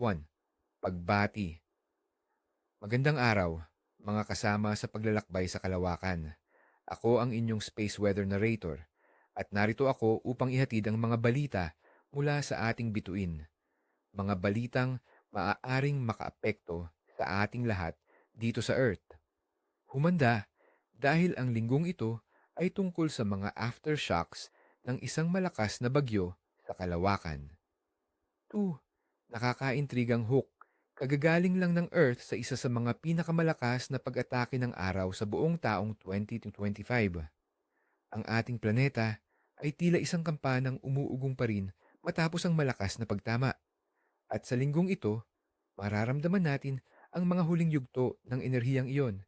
1. Pagbati Magandang araw, mga kasama sa paglalakbay sa kalawakan. Ako ang inyong space weather narrator at narito ako upang ihatid ang mga balita mula sa ating bituin. Mga balitang maaaring makaapekto sa ating lahat dito sa Earth. Humanda dahil ang linggong ito ay tungkol sa mga aftershocks ng isang malakas na bagyo sa kalawakan. 2. Nakakaintrigang hook. Kagagaling lang ng Earth sa isa sa mga pinakamalakas na pag-atake ng araw sa buong taong 2025. Ang ating planeta ay tila isang kampanang umuugong pa rin matapos ang malakas na pagtama. At sa linggong ito, mararamdaman natin ang mga huling yugto ng enerhiyang iyon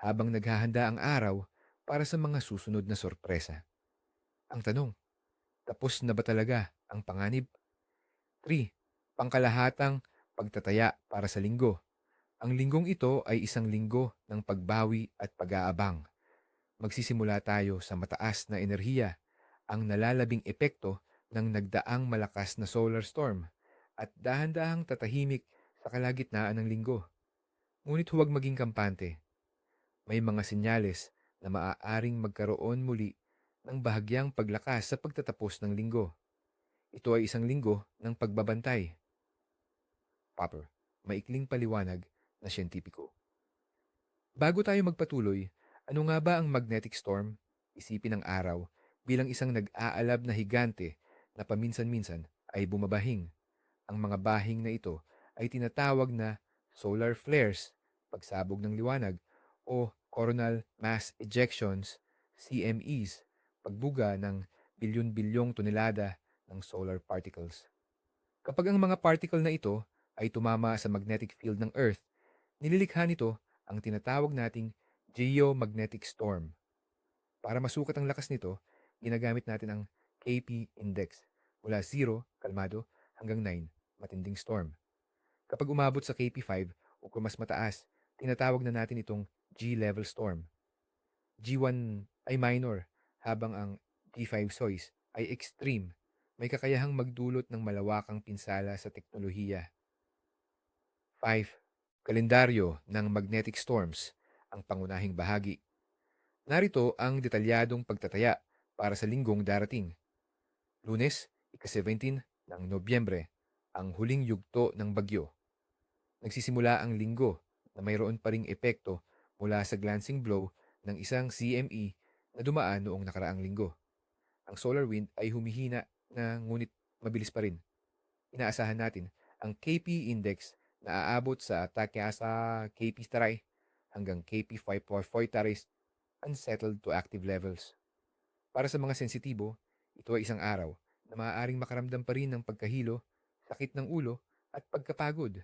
habang naghahanda ang araw para sa mga susunod na sorpresa. Ang tanong, tapos na ba talaga ang panganib? 3 pangkalahatang pagtataya para sa linggo. Ang linggong ito ay isang linggo ng pagbawi at pag-aabang. Magsisimula tayo sa mataas na enerhiya, ang nalalabing epekto ng nagdaang malakas na solar storm at dahan-dahang tatahimik sa kalagitnaan ng linggo. Ngunit huwag maging kampante. May mga senyales na maaaring magkaroon muli ng bahagyang paglakas sa pagtatapos ng linggo. Ito ay isang linggo ng pagbabantay Popper, maikling paliwanag na siyentipiko. Bago tayo magpatuloy, ano nga ba ang magnetic storm? Isipin ng araw bilang isang nag-aalab na higante na paminsan-minsan ay bumabahing. Ang mga bahing na ito ay tinatawag na solar flares, pagsabog ng liwanag, o coronal mass ejections, CMEs, pagbuga ng bilyon-bilyong tonelada ng solar particles. Kapag ang mga particle na ito ay tumama sa magnetic field ng Earth, nililikha nito ang tinatawag nating geomagnetic storm. Para masukat ang lakas nito, ginagamit natin ang KP index mula 0, kalmado, hanggang 9, matinding storm. Kapag umabot sa KP5 o kung mas mataas, tinatawag na natin itong G-level storm. G1 ay minor, habang ang G5 SOIS ay extreme, may kakayahang magdulot ng malawakang pinsala sa teknolohiya 5. Kalendaryo ng magnetic storms, ang pangunahing bahagi. Narito ang detalyadong pagtataya para sa linggong darating. Lunes, ika-17 ng Nobyembre, ang huling yugto ng bagyo. Nagsisimula ang linggo na mayroon pa ring epekto mula sa glancing blow ng isang CME na dumaan noong nakaraang linggo. Ang solar wind ay humihina na ngunit mabilis pa rin. Inaasahan natin ang KP index na aabot sa Takyasa KP Staray hanggang KP 544 Taris unsettled to active levels. Para sa mga sensitibo, ito ay isang araw na maaaring makaramdam pa rin ng pagkahilo, sakit ng ulo at pagkapagod.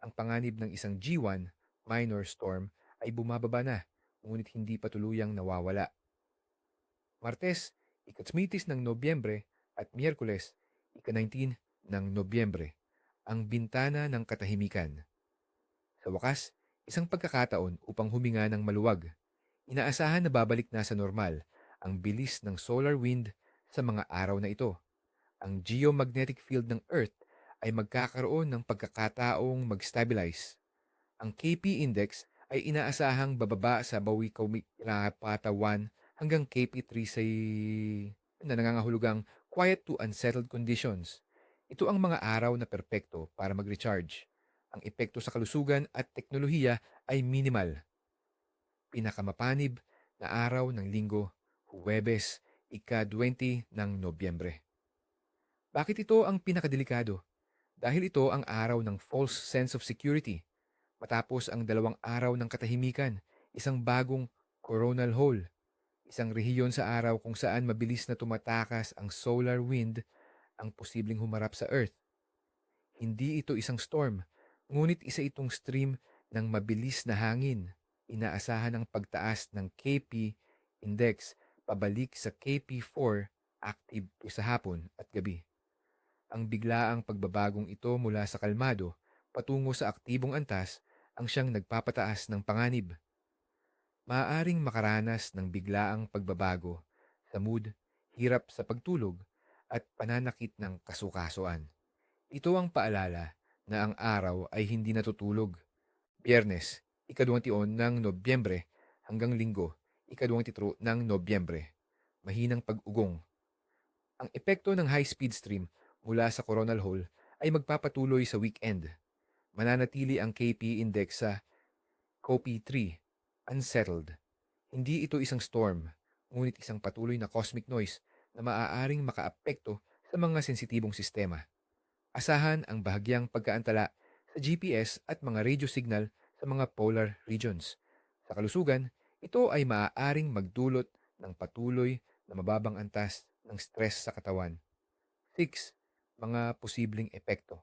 Ang panganib ng isang G1 minor storm ay bumababa na, ngunit hindi pa tuluyang nawawala. Martes, ikatsmitis ng Nobyembre at Miyerkules, ika-19 ng Nobyembre ang bintana ng katahimikan. Sa wakas, isang pagkakataon upang huminga ng maluwag. Inaasahan na babalik na sa normal ang bilis ng solar wind sa mga araw na ito. Ang geomagnetic field ng Earth ay magkakaroon ng pagkakataong mag-stabilize. Ang KP index ay inaasahang bababa sa bawi kapatawan hanggang KP3 sa na nangangahulugang quiet to unsettled conditions. Ito ang mga araw na perpekto para mag-recharge. Ang epekto sa kalusugan at teknolohiya ay minimal. Pinakamapanib na araw ng linggo, Huwebes, ika-20 ng Nobyembre. Bakit ito ang pinakadelikado? Dahil ito ang araw ng false sense of security. Matapos ang dalawang araw ng katahimikan, isang bagong coronal hole, isang rehiyon sa araw kung saan mabilis na tumatakas ang solar wind ang posibleng humarap sa Earth. Hindi ito isang storm, ngunit isa itong stream ng mabilis na hangin. Inaasahan ang pagtaas ng KP index pabalik sa KP4 active sa hapon at gabi. Ang biglaang pagbabagong ito mula sa kalmado patungo sa aktibong antas ang siyang nagpapataas ng panganib. Maaaring makaranas ng biglaang pagbabago sa mood, hirap sa pagtulog at pananakit ng kasukasuan. Ito ang paalala na ang araw ay hindi natutulog. Biyernes, ikaduwang tiyon ng Nobyembre hanggang Linggo, ikaduwang titro ng Nobyembre. Mahinang pag-ugong. Ang epekto ng high-speed stream mula sa coronal hole ay magpapatuloy sa weekend. Mananatili ang KP index sa COP3, unsettled. Hindi ito isang storm, ngunit isang patuloy na cosmic noise na maaaring makaapekto sa mga sensitibong sistema. Asahan ang bahagyang pagkaantala sa GPS at mga radio signal sa mga polar regions. Sa kalusugan, ito ay maaaring magdulot ng patuloy na mababang antas ng stress sa katawan. 6. Mga posibleng epekto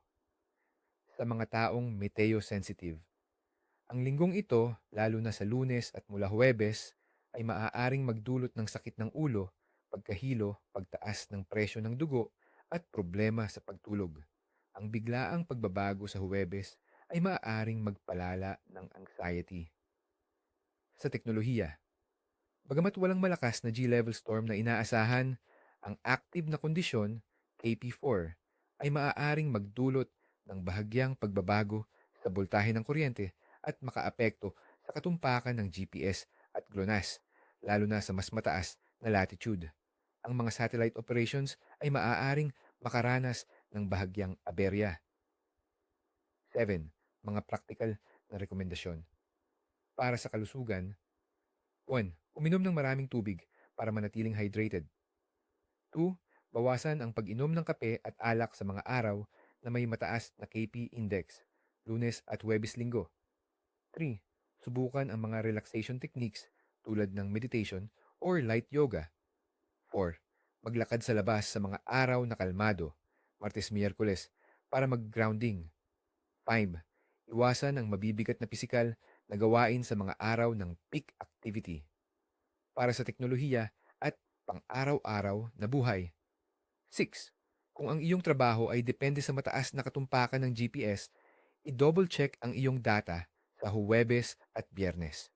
sa mga taong meteo-sensitive. Ang linggong ito, lalo na sa lunes at mula huwebes, ay maaaring magdulot ng sakit ng ulo, pagkahilo, pagtaas ng presyo ng dugo, at problema sa pagtulog. Ang biglaang pagbabago sa huwebes ay maaaring magpalala ng anxiety. Sa teknolohiya, bagamat walang malakas na G-level storm na inaasahan, ang active na kondisyon, KP4, ay maaaring magdulot ng bahagyang pagbabago sa boltahe ng kuryente at makaapekto sa katumpakan ng GPS at GLONASS, lalo na sa mas mataas na latitude. Ang mga satellite operations ay maaaring makaranas ng bahagyang aberya. 7. Mga practical na rekomendasyon. Para sa kalusugan, 1. Uminom ng maraming tubig para manatiling hydrated. 2. Bawasan ang pag-inom ng kape at alak sa mga araw na may mataas na KP index, lunes at webis linggo. 3. Subukan ang mga relaxation techniques tulad ng meditation or light yoga. 4. Maglakad sa labas sa mga araw na kalmado, Martes, Miyerkules, para mag-grounding. 5. Iwasan ang mabibigat na pisikal na gawain sa mga araw ng peak activity. Para sa teknolohiya at pang-araw-araw na buhay. 6. Kung ang iyong trabaho ay depende sa mataas na katumpakan ng GPS, i-double check ang iyong data sa Huwebes at Biyernes.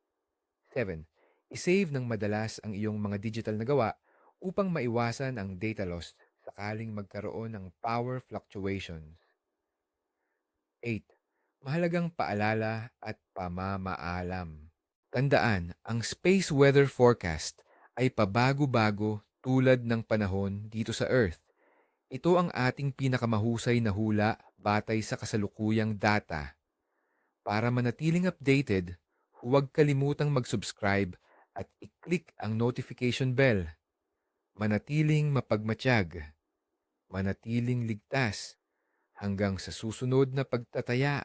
7. I-save ng madalas ang iyong mga digital na gawa upang maiwasan ang data loss sakaling magkaroon ng power fluctuations. 8. Mahalagang paalala at pamamaalam. Tandaan, ang space weather forecast ay pabago-bago tulad ng panahon dito sa Earth. Ito ang ating pinakamahusay na hula batay sa kasalukuyang data. Para manatiling updated, huwag kalimutang mag-subscribe at i-click ang notification bell. Manatiling mapagmatsyag. Manatiling ligtas hanggang sa susunod na pagtataya